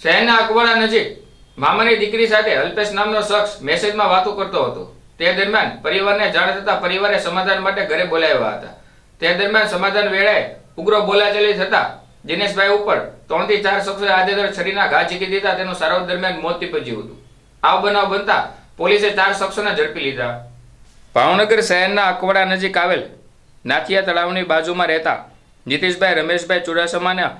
શહેરના અકવાડા નજીક મામાની દીકરી સાથે અલ્પેશ નામનો શખ્સ મેસેજમાં વાતો કરતો હતો. તે દરમિયાન પરિવારને જાણ થતા પરિવારે સમાધાન માટે ઘરે બોલાવ્યા હતા. તે દરમિયાન સમાધાન વેળાએ ઉગ્ર બોલાચાલી થતા દિનેશભાઈ ઉપર ત્રણથી ચાર શખ્સોએ આજેદર છરીના ઘા ઝીકી દીધા. તેનું સારવાર દરમિયાન મોત નીપજ્યું હતું. આ બનાવ બનતા પોલીસે ચાર શખ્સોને ઝડપી લીધા. ભાવનગર શહેરના અકવાડા નજીક આવેલ નાથિયા તળાવની બાજુમાં રહેતા નીતિશભાઈ, રમેશભાઈ ચુડાસમાના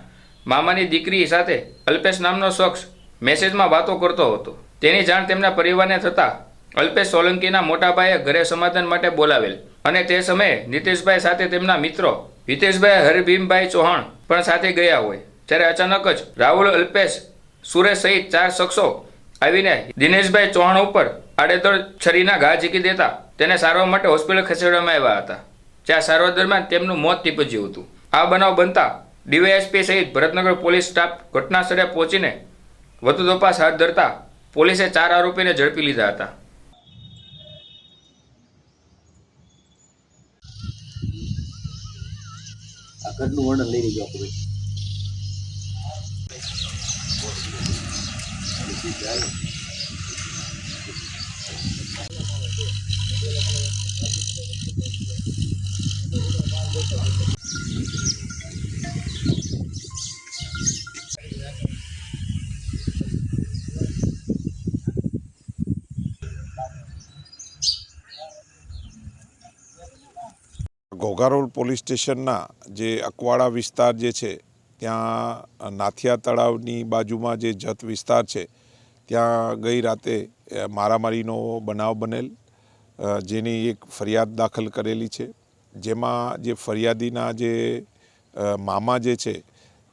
મામાની દીકરી સાથે અલ્પેશ નામનો શખ્સ મેસેજમાં વાતો કરતો હતો. તેની જાણ તેમના પરિવારને થતાં અલ્પેશ સોલંકીના મોટાભાઈએ ઘરે સમાધાન માટે બોલાવેલ અને તે સમયે નીતિશભાઈ સાથે તેમના મિત્રો હિતેશભાઈ હરભીમભાઈ ચૌહાણ પણ સાથે ગયા હોય. ત્યારે અચાનક જ રાહુલ, અલ્પેશ, સુરેશ સહિત ચાર શખ્સો આવીને દિનેશભાઈ ચૌહાણ ઉપર આડેધડ છરીના ઘા ઝીકી દેતા તેને સારવાર માટે હોસ્પિટલ ખસેડવામાં આવ્યા હતા. જ્યાં સારવાર દરમિયાન તેમનું મોત નીપજ્યું હતું. આ બનાવ બનતા ડીવાયએસપી સહિત ભરતનગર પોલીસ સ્ટાફ ઘટના સ્થળે પહોંચીને વધુ તપાસ હાથ ધરતા પોલીસે ચાર આરોપીને ઝડપી લીધા હતા. ઘરનું વર્ણન લઈ લેજો ઘોઘારોડ પોલીસ સ્ટેશનના જે અકવાડા વિસ્તાર જે છે, ત્યાં નાથિયા તળાવની બાજુમાં જે જત વિસ્તાર છે, ત્યાં ગઈ રાતે મારામારીનો બનાવ બનેલ જેની એક ફરિયાદ દાખલ કરેલી છે. જેમાં જે ફરિયાદીના જે મામા જે છે,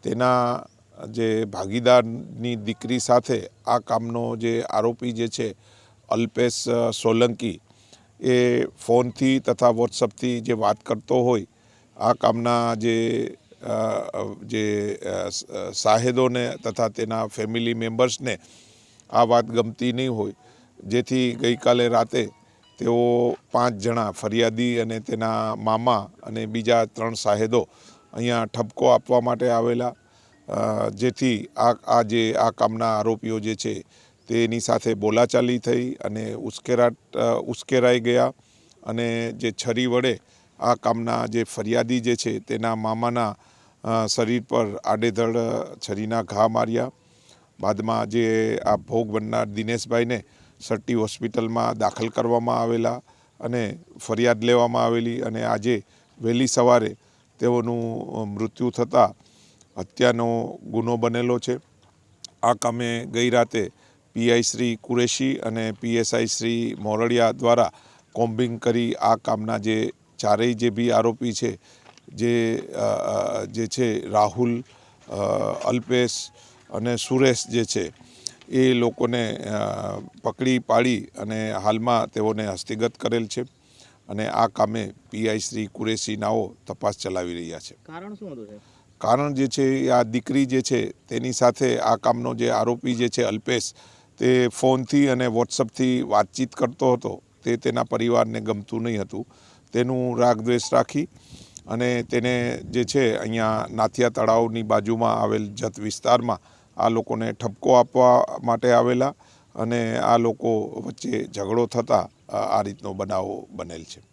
તેના જે ભાગીદારની દીકરી સાથે આ કામનો જે આરોપી જે છે, અલ્પેશ સોલંકી એ ફોનથી તથા વોટ્સઅપથી જે વાત કરતો હોય, આ કામના જે જે સાહેદોને તથા તેના ફેમિલી મેમ્બર્સને આ વાત ગમતી નહીં હોય. જેથી ગઈકાલે રાતે તેઓ પાંચ જણા ફરિયાદી અને તેના મામા અને બીજા ત્રણ સાહેદો અહીંયા ઠપકો આપવા માટે આવેલા. જેથી આ આ જે, આ કામના આરોપીઓ જે છે તેની સાથે બોલાચાલી થઈ અને ઉશ્કેરાટ ઉશ્કેરાઈ ગયા અને જે છરી વડે આ કામના જે ફરિયાદી જે છે તેના મામાના શરીર પર આડેધડ છરીના ઘા માર્યા. બાદમાં જે આ ભોગ બનનાર દિનેશભાઈને સટ્ટી હોસ્પિટલમાં દાખલ કરવામાં આવેલા અને ફરિયાદ લેવામાં આવેલી અને આજે વહેલી સવારે તેઓનું મૃત્યુ થતાં હત્યાનો ગુનો બનેલો છે. આ કામે ગઈ રાતે પીઆઈ શ્રી કુરેશી અને પીએસઆઈ શ્રી મોરડિયા દ્વારા કોમ્બિંગ કરી આ કામના જે ચારેય જે બી આરોપી છે જે જે છે રાહુલ અલ્પેશ અને સુરેશ જે છે એ લોકોને પકડી પાડી અને હાલમાં તેઓને હસ્તીગત કરેલ છે અને આ કામે પીઆઈ શ્રી કુરેશીનાઓ તપાસ ચલાવી રહ્યા છે. કારણ શું હતું કારણ જે છે આ દીકરી જે છે તેની સાથે આ કામનો જે આરોપી જે છે અલ્પેશ તે ફોનથી અને વોટ્સઅપથી વાતચીત કરતો હતો. તે તેના પરિવારને ગમતું નહીં હતું. તેનું રાગદ્વેષ રાખી અને તેને જે છે અહીંયા નાથિયા તળાવની બાજુમાં આવેલ જત વિસ્તારમાં આ લોકોને ઠપકો આપવા માટે આવેલા અને આ લોકો વચ્ચે ઝઘડો થતાં આ રીતનો બનાવ બનેલ છે.